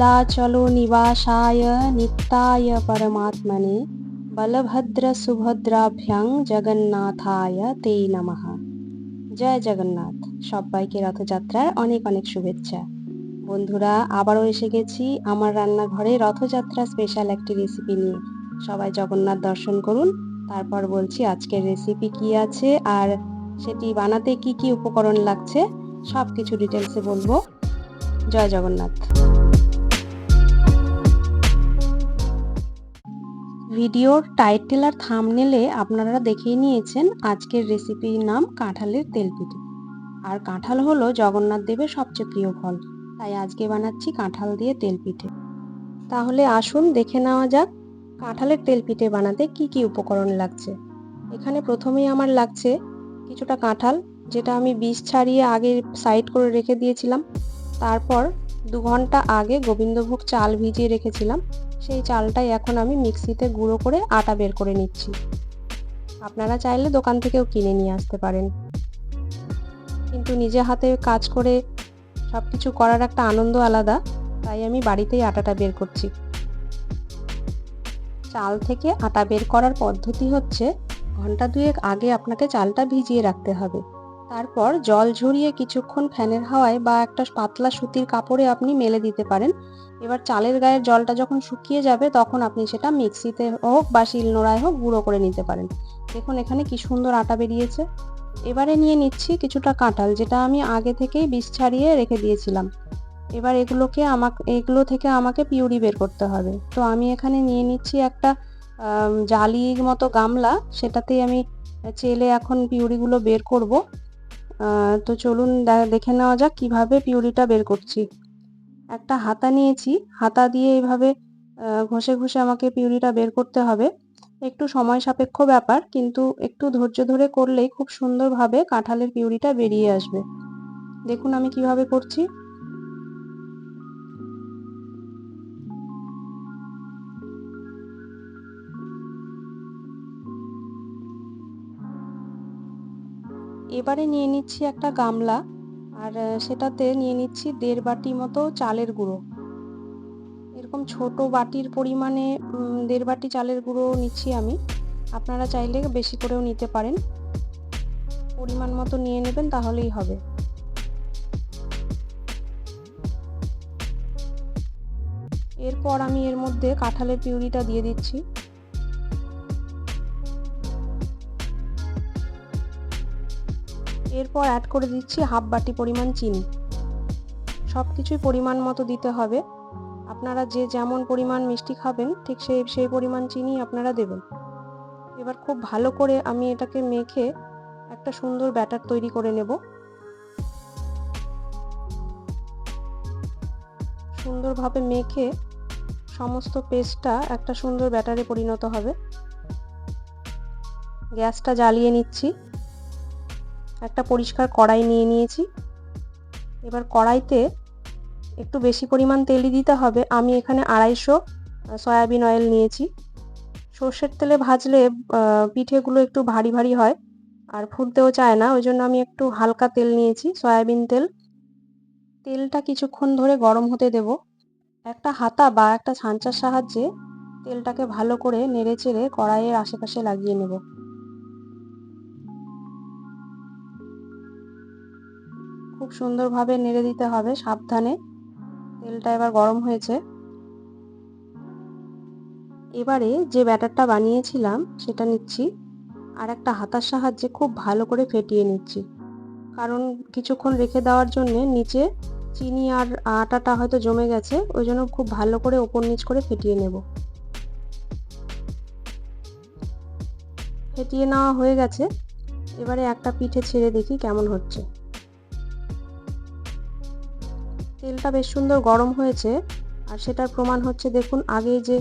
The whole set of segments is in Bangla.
নীলাচলো নিবাসায় নিত্যায় পরমাত্মনে বলভদ্র সুভদ্রাভ্যাং জগন্নাথায় তে নমঃ জয় জগন্নাথ সবাইকে রথযাত্রার অনেক অনেক শুভেচ্ছা। বন্ধুরা, আবারও এসে গেছি আমার রান্নাঘরে রথযাত্রা স্পেশাল একটি রেসিপি নিয়ে। সবাই জগন্নাথ দর্শন করুন, তারপর বলছি আজকের রেসিপি কি আছে আর সেটি বানাতে কি কি উপকরণ লাগছে সব কিছু ডিটেলসে বলব। জয় জগন্নাথ। ভিডিওর টাইটেল আর থামনেলে আপনারা দেখেই নিয়েছেন আজকের রেসিপির নাম কাঁঠালের তেলপিঠে। আর কাঁঠাল হলো জগন্নাথ দেবের সবচেয়ে প্রিয় ফল। তাই আজকে বানাচ্ছি কাঁঠাল দিয়ে তেলপিঠে। তাহলে আসুন দেখে নেওয়া যাক কাঁঠালের তেলপিঠে বানাতে কি কি উপকরণ লাগছে। এখানে প্রথমেই আমার লাগছে কিছুটা কাঁঠাল, যেটা আমি বীজ ছাড়িয়ে আগে সাইড করে রেখে দিয়েছিলাম। তারপর দু ঘণ্টা আগে গোবিন্দভোগ চাল ভিজিয়ে রেখেছিলাম। সেই চালটাই এখন আমি মিক্সিতে গুঁড়ো করে আটা বের করে নিচ্ছি। আপনারা চাইলে দোকান থেকেও কিনে নিয়ে আসতে পারেন। কিন্তু নিজে হাতে কাজ করে সব কিছু করার একটা আনন্দ আলাদা, তাই আমি বাড়িতেই আটাটা বের করছি। চাল থেকে আটা বের করার পদ্ধতি হচ্ছে, ঘণ্টা দুয়েক আগে আপনাকে চালটা ভিজিয়ে রাখতে হবে। তারপর জল ঝরিয়ে কিছুক্ষণ ফ্যানের হাওয়ায় বা একটা পাতলা সুতির কাপড়ে আপনি মেলে দিতে পারেন। এবার চালের গায়ের জলটা যখন শুকিয়ে যাবে, তখন আপনি সেটা মিক্সিতে হোক বা শিলনোড়ায় হোক গুঁড়ো করে নিতে পারেন। দেখুন এখানে কি সুন্দর আটা বেরিয়েছে। এবারে নিয়ে নিচ্ছি কিছুটা কাঁঠাল, যেটা আমি আগে থেকেই বিষ ছাড়িয়ে রেখে দিয়েছিলাম। এবার এগুলোকে আমাকে, এগুলো থেকে আমাকে পিউরি বের করতে হবে। তো আমি এখানে নিয়ে নিচ্ছি একটা জালির মতো গামলা। সেটাতেই আমি চেলে এখন পিউরিগুলো বের করব। তো চলুন দেখে নেওয়া যাক কীভাবে পিউরিটা বের করছি। একটা হাতা নিয়েছি, হাতা দিয়ে এইভাবে ঘষে ঘষে আমাকে পিউরিটা বের করতে হবে। একটু সময় সাপেক্ষ ব্যাপার, কিন্তু একটু ধৈর্য ধরে করলেই খুব সুন্দরভাবে কাঁঠালের পিউরিটা বেরিয়ে আসবে। দেখুন আমি কীভাবে করছি। এবারে নিয়ে নিচ্ছি একটা গামলা, আর সেটাতে নিয়ে নিচ্ছি দেড় বাটি মতো চালের গুঁড়ো। এরকম ছোট বাটির পরিমাণে দেড় বাটি চালের গুঁড়ো নিচ্ছি আমি। আপনারা চাইলে বেশি করেও নিতে পারেন। পরিমাণ মতো নিয়ে নেবেন, তাহলেই হবে। এরপর আমি এর মধ্যে কাঁঠালের পিউরিটা দিয়ে দিচ্ছি। এরপর অ্যাড করে দিচ্ছি হাফ বাটি পরিমাণ চিনি। সব কিছুই পরিমাণ মতো দিতে হবে। আপনারা যে যেমন পরিমাণ মিষ্টি খাবেন, ঠিক সেই সেই পরিমাণ চিনি আপনারা দেবেন। এবার খুব ভালো করে আমি এটাকে মেখে একটা সুন্দর ব্যাটার তৈরি করে নেব। সুন্দরভাবে মেখে সমস্ত পেস্টটা একটা সুন্দর ব্যাটারে পরিণত হবে। গ্যাসটা জ্বালিয়ে নিচ্ছি। একটা পরিষ্কার কড়াই নিয়ে নিয়েছি। এবার কড়াইতে একটু বেশি পরিমাণ তেলই দিতে হবে। আমি এখানে আড়াইশো সয়াবিন অয়েল নিয়েছি। সর্ষের তেলে ভাজলে পিঠেগুলো একটু ভারী ভারী হয় আর ফুটতেও চায় না। ওই জন্য আমি একটু হালকা তেল নিয়েছি, সয়াবিন তেল। তেলটা কিছুক্ষণ ধরে গরম হতে দেব। একটা হাতা বা একটা ছাঁচার সাহায্যে তেলটাকে ভালো করে নেড়ে চেড়ে কড়াইয়ের আশেপাশে লাগিয়ে নেব। সুন্দরভাবে নেড়ে দিতে হবে সাবধানে। তেলটা এবার গরম হয়েছে। এবারে যে ব্যাটারটা বানিয়েছিলাম সেটা নিচ্ছি আর একটা হাতার সাহায্যে খুব ভালো করে ফেটিয়ে নিচ্ছি। কারণ কিছুক্ষণ রেখে দেওয়ার জন্য নিচে চিনি আর আটাটা হয়তো জমে গেছে, ওই জন্য খুব ভালো করে ওপর নিচ করে ফেটিয়ে নেব। ফেটিয়ে নেওয়া হয়ে গেছে। এবারে একটা পিঠে ছেড়ে দেখি কেমন হচ্ছে। তেলটা বেশ সুন্দর গরম হয়েছে, আর সেটার প্রমাণ হচ্ছে দেখুন আগে যে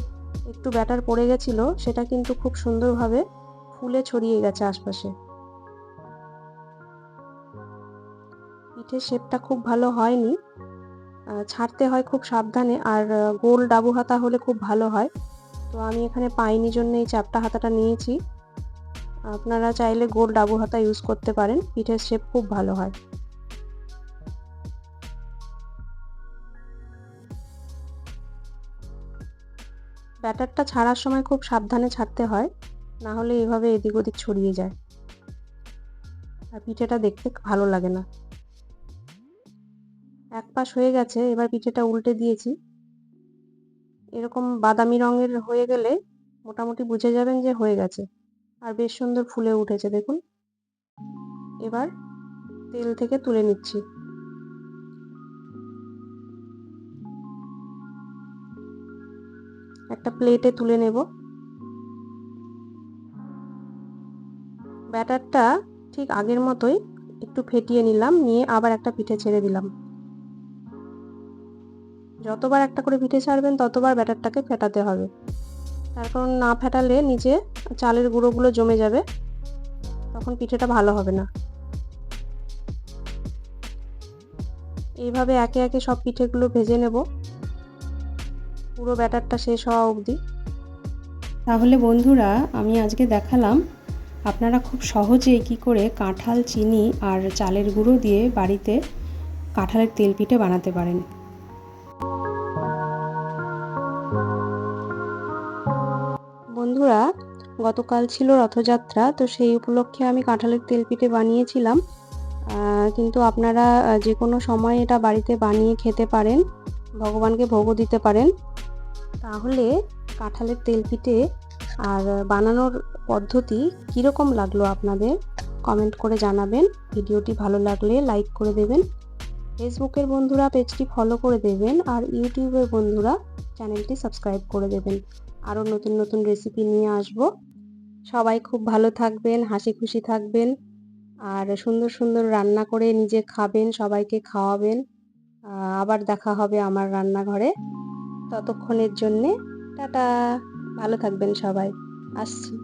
একটু ব্যাটার পড়ে গেছিল, সেটা কিন্তু খুব সুন্দরভাবে ফুলে ছড়িয়ে গেছে আশপাশে। পিঠের শেপটা খুব ভালো হয়নি ছাড়তে হয় খুব সাবধানে, আর গোল ডাবু হাতা হলে খুব ভালো হয়। তো আমি এখানে পাইনি জন্য এই চাপটা হাতাটা নিয়েছি। আপনারা চাইলে গোল ডাবু হাতা ইউজ করতে পারেন, পিঠের শেপ খুব ভালো হয়। ব্যাটারটা ছাড়ার সময় খুব সাবধানে ছাড়তে হয়, না হলে এভাবে এদিক ওদিক ছড়িয়ে যায়। আর পিঠেটা দেখতে ভালো লাগে না। এক পাশ হয়ে গেছে, এবার পিঠেটা উল্টে দিয়েছি। এরকম বাদামি রঙের হয়ে গেলে মোটামুটি বুঝে যাবেন যে হয়ে গেছে। আর বেশ সুন্দর ফুলে উঠেছে, দেখুন। এবার তেল থেকে তুলে নিচ্ছি। একটা প্লেটে তুলে নেব। ব্যাটারটা ঠিক আগের মতোই একটু ফেটিয়ে নিলাম, নিয়ে আবার একটা পিঠে ছেড়ে দিলাম। যতবার একটা করে পিঠে ছাড়বেন, ততবার ব্যাটারটাকে ফেটাতে হবে। তার কারণ না ফেটালে নিচে চালের গুঁড়োগুলো জমে যাবে, তখন পিঠেটা ভালো হবে না। এইভাবে একে একে সব পিঠেগুলো ভেজে নেব। পুরো ব্যাটারটা শেষ হওয়া অবধি। তাহলে বন্ধুরা আমি আজকে দেখালাম আপনারা খুব সহজেই কি করে কাঁঠাল চিনি আর চালের গুঁড়ো দিয়ে বাড়িতে কাঁঠালের তেল পিঠে বানাতে পারেন। বন্ধুরা গতকাল ছিল রথযাত্রা তো সেই উপলক্ষে আমি কাঁঠালের তেল পিঠে বানিয়েছিলাম কিন্তু আপনারা যে কোনো সময় এটা বাড়িতে বানিয়ে খেতে পারেন ভগবানকে ভোগও দিতে পারেন। তাহলে কাঁঠালের তেল পিঠে আর বানানোর পদ্ধতি কীরকম লাগল আপনাদের? কমেন্ট করে জানাবেন। ভিডিওটি ভালো লাগলে লাইক করে দেবেন। ফেসবুকের বন্ধুরা পেজটি ফলো করে দেবেন আর ইউটিউবের বন্ধুরা চ্যানেলটি সাবস্ক্রাইব করে দেবেন। আরও নতুন নতুন রেসিপি নিয়ে আসব। সবাই খুব ভালো থাকবেন, হাসি খুশি থাকবেন আর সুন্দর সুন্দর রান্না করে নিজে খাবেন, সবাইকে খাওয়াবেন। আবার দেখা হবে আমার রান্নাঘরে। ততক্ষণের জন্যে টাটা। ভালো থাকবেন সবাই। আসছি।